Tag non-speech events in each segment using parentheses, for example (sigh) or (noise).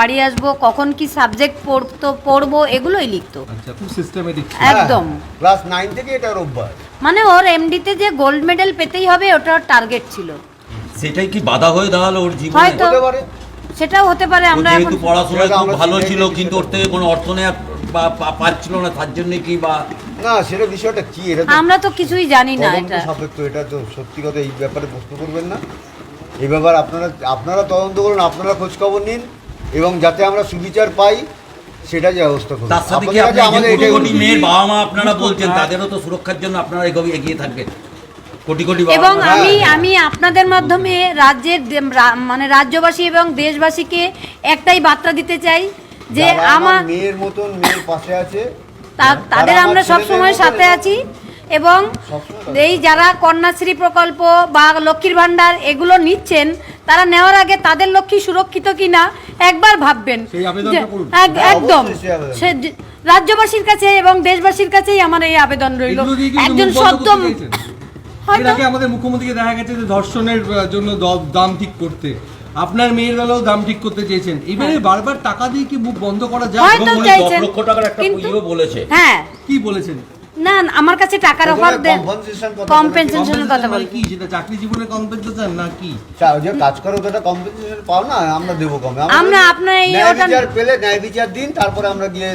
বাড়ি আসব কখন কি সাবজেক্ট পড়তো পড়ব এগুলোই লিখতো। আচ্ছা খুব সিস্টেমেটিক একদম। ক্লাস নাইন থেকে এটা অভ্যাস। মানে ওর এমডিতে যে গোল্ড মেডেল পেতেই হবে ওটা ওর টার্গেট ছিল। সেটাই কি বাধা হয়ে দাঁড়াল ওর জীবনে? হয়তো। হতে পারে। সেটাও হতে পারে আমরা এখন যেহেতু পড়াশোনায় খুব ভালো ছিল কিন্তু ওর থেকে কোনো অর্থ নেওয়া বা পাচ্ছিল না তার জন্য কি বা না সেটা বিষয়টা কি এটা আমরা তো কিছুই জানি না এটা। সাপেক্ষ এটা তো সত্যি কথা এই ব্যাপারে প্রশ্ন করবেন না। এই ব্যাপারে আপনারা আপনারা তদন্ত করুন আপনারা খোঁজ খবর নিন। এবং যাতে আমরা সুবিচার পাই সেটা যে ব্যবস্থা করুন। তার সাথে কি যে কোটি কোটি মেয়ের বাবা মা আপনারা বলছেন তাদেরও তো সুরক্ষার জন্য আপনারা এগিয়ে এগিয়ে থাকবেন। কোটি কোটি এবং হ্যাঁ। আমি আমি আপনাদের মাধ্যমে রাজ্যের মানে রাজ্যবাসী এবং দেশবাসীকে একটাই বার্তা দিতে চাই যে আমার মেয়ের মতন মেয়ের পাশে আছে তাদের আমরা সব সময় সাথে আছি এবং এই যারা কন্যাশ্রী প্রকল্প বা লক্ষ্মীর ভান্ডার এগুলো নিচ্ছেন তারা নেওয়ার আগে তাদের লক্ষ্মী সুরক্ষিত কিনা একবার ভাববেন। সেই আবেদনটা যে- করুন। এক- হ্যাঁ, একদম। সে রাজ্যবাসীর কাছে এবং দেশবাসীর কাছেই আমার এই আবেদন রইল। একজন সদ্য চাইছেন। (laughs) এর আগে আমাদের মুখ্যমন্ত্রীকে দেখা গেছে যে ধর্ষণের জন্য দাম ঠিক করতে। আপনার মেয়ের বেলাও দাম ঠিক করতে চেয়েছেন। এবারে বারবার টাকা দিয়ে কি মুখ বন্ধ করা যায়? লক্ষ টাকার একটা বলেছে। হ্যাঁ। কি বলেছেন? না না, আমার কাছে টাকার অফার দেন। compensation কথা কম্পেনসেশনের কথা মানে কি? সেটা চাকরি জীবনে কম্পেনসেশন না কি? যে কাজ করো ওটা কম্পেনসেশন পাও না আমরা দেবো কমে। আমরা আপনার এই ওটা- বিচার পেলে ন্যায় বিচার দিন তারপরে আমরা গিয়ে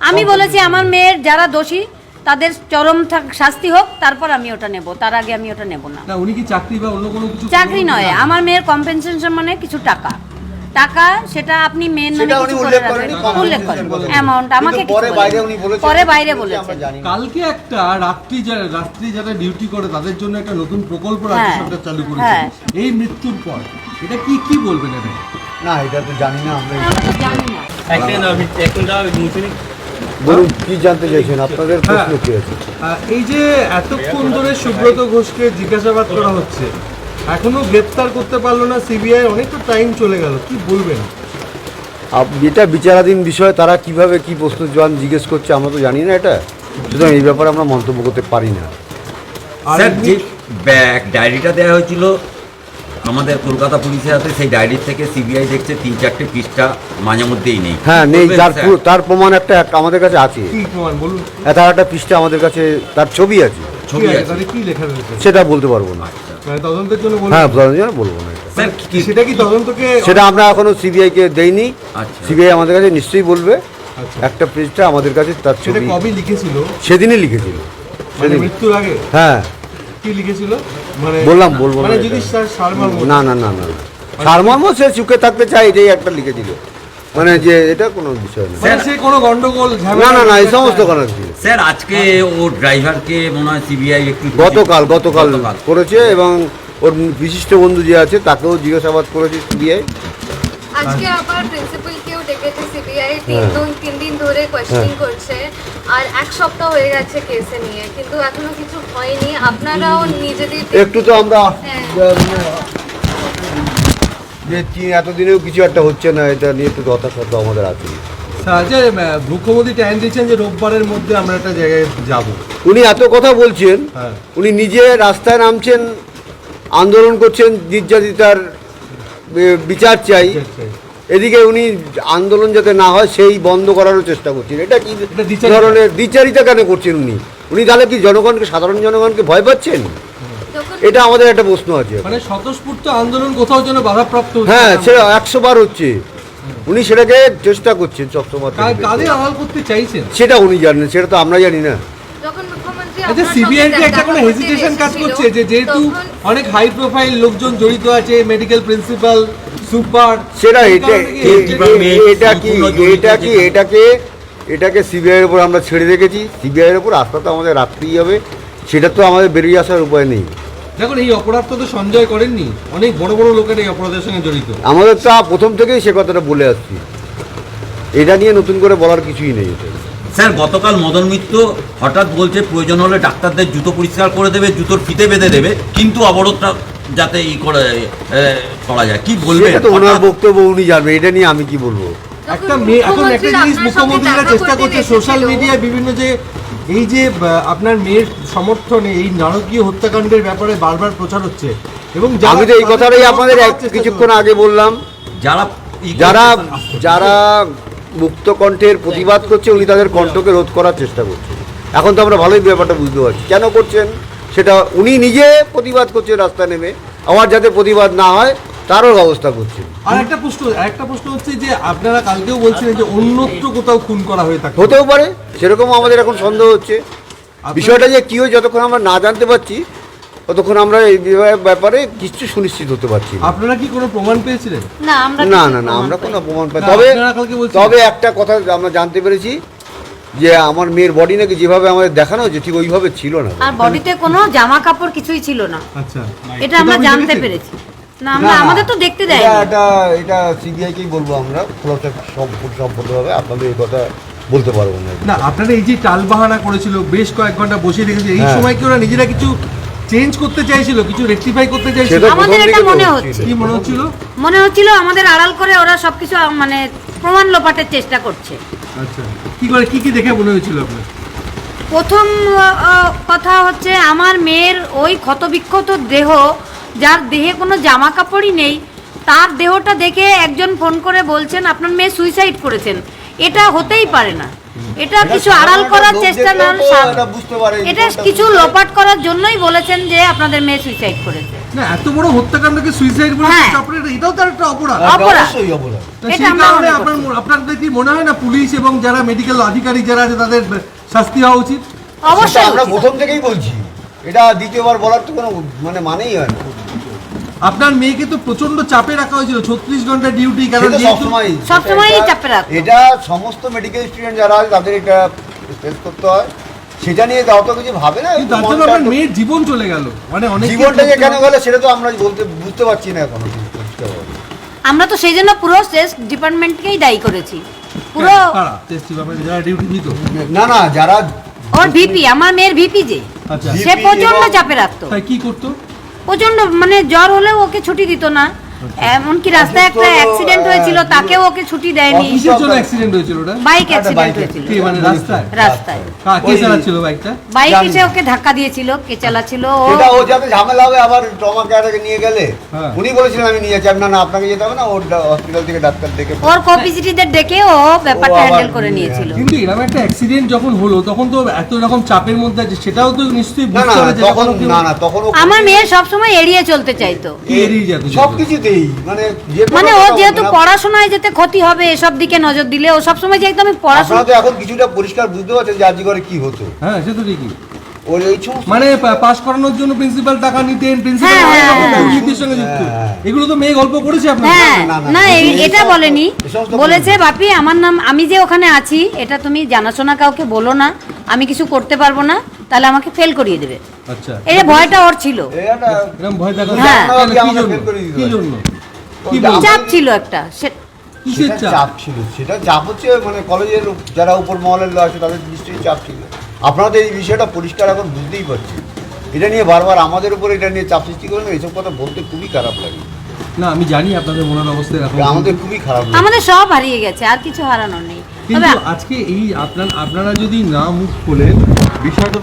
আমি বলেছি আমার মেয়ের যারা দোষী তাদের চরম থাক- শাস্তি হোক তারপর আমি ওটা নেব। তার আগে আমি ওটা নেব না। না উনি কি চাকরি বা অন্য কোনো কিছু চাকরি নয় আমার মেয়ের কম্পেনসেশন মানে কিছু টাকা। টাকা সেটা আপনি মেন নামে কিছু করে উল্লেখ রাখবেন উল্লেখ করেন অ্যামাউন্ট আমাকে পরে বাইরে উনি বলেছেন পরে বাইরে বলেছেন না। কালকে একটা রাত্রি যারা রাত্রি যারা ডিউটি করে তাদের জন্য একটা নতুন প্রকল্প রাজ্য হ্যাঁ, সরকার চালু করেছে। হ্যাঁ। এই মৃত্যুর পর এটা কি কি বলবেন এটা? না এটা তো জানি না আমরা। জানি না। বলুন কি জানতে চাইছেন? আপনাদের হ্যাঁ। প্রশ্ন কি আছে? এই যে এতক্ষণ ধরে সুব্রত ঘোষকে জিজ্ঞাসাবাদ করা হচ্ছে এখনও গ্রেপ্তার করতে পারল না সিবিআই অনেক তো টাইম চলে গেল কি বলবেন? এটা বিচারাধীন বিষয় তারা কীভাবে কি প্রশ্ন জবান জিজ্ঞেস করছে আমরা তো জানি না এটা। সুতরাং এই ব্যাপারে আমরা মন্তব্য করতে পারি না। আর স্যার যে ব্যাগ ডায়েরিটা দেওয়া হয়েছিল আমাদের কলকাতা পুলিশের হাতে সেই ডায়েরির থেকে সিবিআই দেখছে তিন চারটে পৃষ্ঠা মাঝে মধ্যেই নেই। হ্যাঁ নেই তার তার প্রমাণ একটা আমাদের কাছে আছে। প্রমাণ বলুন। তার একটা পৃষ্ঠা আমাদের কাছে তার ছবি আছে। ছবি আছে? আছে কি লেখা রয়েছে? সেটা বলতে পারব না। তদন্তের জন্য হ্যাঁ জন্য বলব না সেটা কি তদন্তকে সেটা আমরা এখনও সিবিআই কে দেইনি। আচ্ছা। সিবিআই আমাদের কাছে নিশ্চয়ই বলবে। আচ্ছা। একটা পৃষ্ঠা আমাদের কাছে তার সেটা ছবি কবে লিখেছিল? সেদিনই লিখেছিল। মানে মৃত্যুর আগে? হ্যাঁ। কি লিখেছিল? মানে বললাম, বলব না মানে না না না না সারমর্ম সে চুকে থাকতে চায় এটাই একটা লিখেছিল মানে যে এটা কোনো বিষয় না। মানে সে কোনো গন্ডগোল না না না এই সমস্ত কিছু স্যার আজকে ও ড্রাইভারকে মনে হয় সিবিআই একটু গতকাল গতকাল। করেছে এবং ওর বিশিষ্ট বন্ধু যে আছে তাকেও জিজ্ঞাসাবাদ করেছে সিবিআই। আজকে আবার প্রিন্সিপালকেও ডেকেছে সিবিআই তিন হ্যাঁ। দিন তিন দিন ধরে কোয়েশ্চেনিং করছে। আর এক সপ্তাহ হয়ে গেছে কেসে নিয়ে কিন্তু এখনও কিছু হয়নি। আপনারাও নিজেদের একটু তো আমরা হ্যাঁ। যে চীন এতদিনেও কিছু একটা হচ্ছে না এটা নিয়ে একটু যথাসাধ্য আমাদের আছে। স্যার যে মুখ্যমন্ত্রী টাইম দিয়েছেন যে রোববারের মধ্যে আমরা একটা জায়গায় যাব। উনি এত কথা বলছেন হ্যাঁ। উনি নিজে রাস্তায় নামছেন আন্দোলন করছেন নির্যাতিতার বিচার চাই। এদিকে উনি আন্দোলন যাতে না হয় সেই বন্ধ করারও চেষ্টা করছেন। এটা কি ধরনের দ্বিচারিতা কেন করছেন উনি? উনি তাহলে কি জনগণকে সাধারণ জনগণকে ভয় পাচ্ছেন? এটা আমাদের একটা প্রশ্ন আছে মানে স্বতঃস্ফূর্ত আন্দোলন কোথাও যেন বাধাপ্রাপ্ত হ্যাঁ না। সে একশো বার হচ্ছে। উনি সেটাকে চেষ্টা করছেন সবসময় কাদের আড়াল করতে চাইছেন? সেটা উনি জানেন সেটা তো আমরা জানি না। আচ্ছা আপনার সিবিআই একটা কোনো হেজিটেশন কাজ করছে যে যেহেতু অনেক হাই প্রোফাইল লোকজন জড়িত আছে মেডিকেল প্রিন্সিপাল সুপার সেটা এটা এটা কি এটা কি এটাকে এটাকে সিবিআইয়ের উপর আমরা ছেড়ে রেখেছি সিবিআইয়ের উপর আস্থা তো আমাদের রাখতেই হবে। সেটা তো আমাদের বেরিয়ে আসার উপায় নেই। দেখুন এই অপরাধ তো সঞ্জয় করেননি। অনেক বড় বড় লোকের এই অপরাধের সঙ্গে জড়িত। আমাদের তা প্রথম থেকেই সে কথাটা বলে আসছি। এটা নিয়ে নতুন করে বলার কিছুই নেই এটা স্যার গতকাল মদন মিত্র হঠাৎ বলছে প্রয়োজন হলে ডাক্তারদের জুতো পরিষ্কার করে দেবে জুতোর ফিতে বেঁধে দেবে কিন্তু অবরোধটা যাতে ই করে করা যায়। কি তো ওনার বক্তব্য উনি জানবেন এটা নিয়ে আমি কি বলব? একটা মেয়ে এখন একটা জিনিস মুখ্যমন্ত্রীরা চেষ্টা করছে সোশ্যাল মিডিয়ায় বিভিন্ন যে এই যে আপনার মেয়ের সমর্থনে এই নারকীয় হত্যাকাণ্ডের ব্যাপারে বারবার প্রচার হচ্ছে এবং যারা আমি তো এই কথাটাই আপনাদের এক- কিছুক্ষণ আগে বললাম। যারা যারা। যারা মুক্ত কণ্ঠের প্রতিবাদ করছে উনি তাদের কণ্ঠকে রোধ করার চেষ্টা করছেন। এখন তো আমরা ভালোই ব্যাপারটা বুঝতে পারছি। কেন করছেন? সেটা উনি নিজে প্রতিবাদ করছেন রাস্তা নেমে। আবার যাতে প্রতিবাদ না হয় তারও ব্যবস্থা করছেন আর একটা প্রশ্ন একটা প্রশ্ন হচ্ছে যে আপনারা কালকেও বলছিলেন যে অন্যত্র কোথাও খুন করা হয়ে থাকে। হতেও পারে সেরকম আমাদের এখন সন্দেহ হচ্ছে। বিষয়টা যে কী হয় যতক্ষণ আমরা না জানতে পারছি ততক্ষণ আমরা এই ব্যাপারে কিছু সুনিশ্চিত হতে পারছি আপনারা কি কোনো প্রমাণ পেয়েছিলেন? না আমরা না না না আমরা কোনো প্রমাণ পাই তবে কালকে বলছিলেন। তবে একটা কথা আমরা জানতে পেরেছি যে আমার মেয়ের বডি নাকি যেভাবে আমাদের দেখানো হয়েছে ঠিক ওইভাবে ছিল না। আর বডিতে কোনো জামা কাপড় কিছুই ছিল না। আচ্ছা। এটা আমরা জানতে পেরেছি। না আমরা না, আমাদের তো দেখতে দেয় এটা এটা এটা সিবিআইকেই বলব আমরা। খোলাসা সম্পূর্ণ সম্পূর্ণভাবে আপনাদের এই কথা বলতে পারব না। না আপনারা এই যে টাল বাহানা করেছিল বেশ কয়েক ঘণ্টা বসে রেখেছে এই হ্যাঁ। সময় কি ওরা নিজেরা কিছু চেঞ্জ করতে চাইছিল কিছু রেকটিফাই করতে চাইছিল? আমাদের এটা মনে হচ্ছিল। হচ্ছে। কি মনে হচ্ছিল? মনে হচ্ছিল আমাদের আড়াল করে ওরা সবকিছু মানে প্রমাণ লোপাটের চেষ্টা করছে। আচ্ছা। কি করে কি কি দেখে মনে হয়েছিল আপনার? প্রথম কথা হচ্ছে আমার মেয়ের ওই ক্ষতবিক্ষত দেহ যার দেহে কোনো জামা কাপড়ই নেই তার দেহটা দেখে একজন ফোন করে বলছেন আপনার মেয়ে সুইসাইড করেছেন। এটা হতেই পারে না। এটা কিছু আড়াল করার চেষ্টা না এটা বুঝতে পারে এটা কোনটা কিছু লোপাট করার জন্যই বলেছেন যে আপনাদের মেয়ে সুইসাইড করেছে। না এত বড় হত্যাকাণ্ডকে সুইসাইড বলে হ্যাঁ। এটাও তার একটা অপরাধ। অপরাধ। অপরাধ। সেই কারণে আপনার করছি। আপনাদের কি মনে হয় না পুলিশ এবং যারা মেডিকেল আধিকারিক যারা আছে তাদের শাস্তি হওয়া উচিত? অবশ্যই আমরা প্রথম থেকেই বলছি। এটা দ্বিতীয়বার বলার তো কোনো মানে মানেই হয় না। আপনার মেয়েকে তো প্রচণ্ড চাপে রাখা হয়েছিল ছত্রিশ ঘণ্টা ডিউটি কারণ যেহেতু সবসময় সবসময়ই এটা- চাপে রাখতো। এটা সমস্ত মেডিকেল স্টুডেন্ট যারা আছে তাদের এটা ফেস করতে হয়। সেটা নিয়ে অত কিছু ভাবে না কিন্তু তার জন্য আপনার মেয়ের জীবন চলে গেল। মানে অনেক জীবনটা যে কেন গেল সেটা তো আমরা বলতে বুঝতে পারছি না এখনও। আমরা তো সেই জন্য পুরো টেস্ট ডিপার্টমেন্টকেই দায়ী করেছি। পুরো টেস্ট যারা ডিউটি দিত না না যারা ওর ভিপি আমার মেয়ের ভিপি যে। আচ্ছা। সে প্রচণ্ড চাপে রাখতো। তাই কি করতো? প্রচণ্ড মানে জ্বর হলেও ওকে ছুটি দিত না। এমনকি রাস্তায় একটা অ্যাক্সিডেন্ট হয়েছিল তাকেও ওকে ছুটি দেয়নি। কিসের জন্য অ্যাক্সিডেন্ট হয়েছিল ওটা? বাইক অ্যাক্সিডেন্ট হয়েছিল। কি মানে রাস্তায়। রাস্তায়? কা- কে চালাচ্ছিল বাইকটা বাইক এসে ওকে ধাক্কা দিয়েছিল কে চালাচ্ছিল ও সেটা ও যাতে ঝামেলা হবে আবার ট্রমা নিয়ে গেলে। হ্যাঁ। উনি বলেছিলেন আমি নিয়ে যাচ্ছি। না না আপনাকে যেতে হবে না ওর হসপিটাল থেকে ডাক্তার দেখে ওর কোপিসিটিদের ডেকে ও ব্যাপারটা হ্যান্ডেল করে নিয়েছিল। কিন্তু এরকম একটা অ্যাক্সিডেন্ট যখন হলো তখন তো এত রকম চাপের মধ্যে আছে সেটাও তো নিশ্চয়ই বুঝতে হবে না না তখন আমার মেয়ে সবসময় এড়িয়ে চলতে চাইতো। এড়িয়ে যেত? সব কিছুতেই মানে মানে ও যেহেতু পড়াশোনায় যেতে ক্ষতি হবে এসব দিকে নজর দিলে ও সবসময় যে একদম পড়াশোনা তো এখন কিছুটা পরিষ্কার বুঝতে পারছেন যে আজকে কি হতো। হ্যাঁ সে তো ঠিকই। ওর এই সমস্ত মানে পাস করানোর জন্য প্রিন্সিপাল টাকা নিতেন প্রিন্সিপাল হ্যাঁ, হ্যাঁ, হ্যাঁ। দুর্নীতির সঙ্গে যুক্ত। এগুলো তো মেয়ে গল্প করেছে হ্যাঁ না, এটা বলেনি। বলেছে বাপি আমার নাম আমি যে ওখানে আছি এটা তুমি জানাশোনা কাউকে বলো না আমি কিছু করতে পারব না তাহলে আমাকে ফেল করিয়ে দেবে। আচ্ছা। এই যে ভয়টা ওর ছিল। এরকম ভয় দেখা হ্যাঁ। কি জন্য? কি চাপ ছিল একটা। কিসের চাপ? ছিল। সেটা চাপ হচ্ছে মানে কলেজের যারা উপর মহলের লোক আছে তাদের নিশ্চয়ই চাপ ছিল। আপনারা তো এই বিষয়টা পরিষ্কার এখন বুঝতেই পারছেন। এটা নিয়ে বারবার আমাদের উপর এটা নিয়ে চাপ সৃষ্টি করেন এইসব কথা বলতে খুবই খারাপ লাগে। না আমি জানি আপনাদের মনের অবস্থা এরকম আমাদের খুবই খারাপ লাগে। আমাদের সব হারিয়ে গেছে আর কিছু হারানোর নেই। কিন্তু আজকে এই আপনার আপনারা যদি না মুখ খোলেন বিষয়টা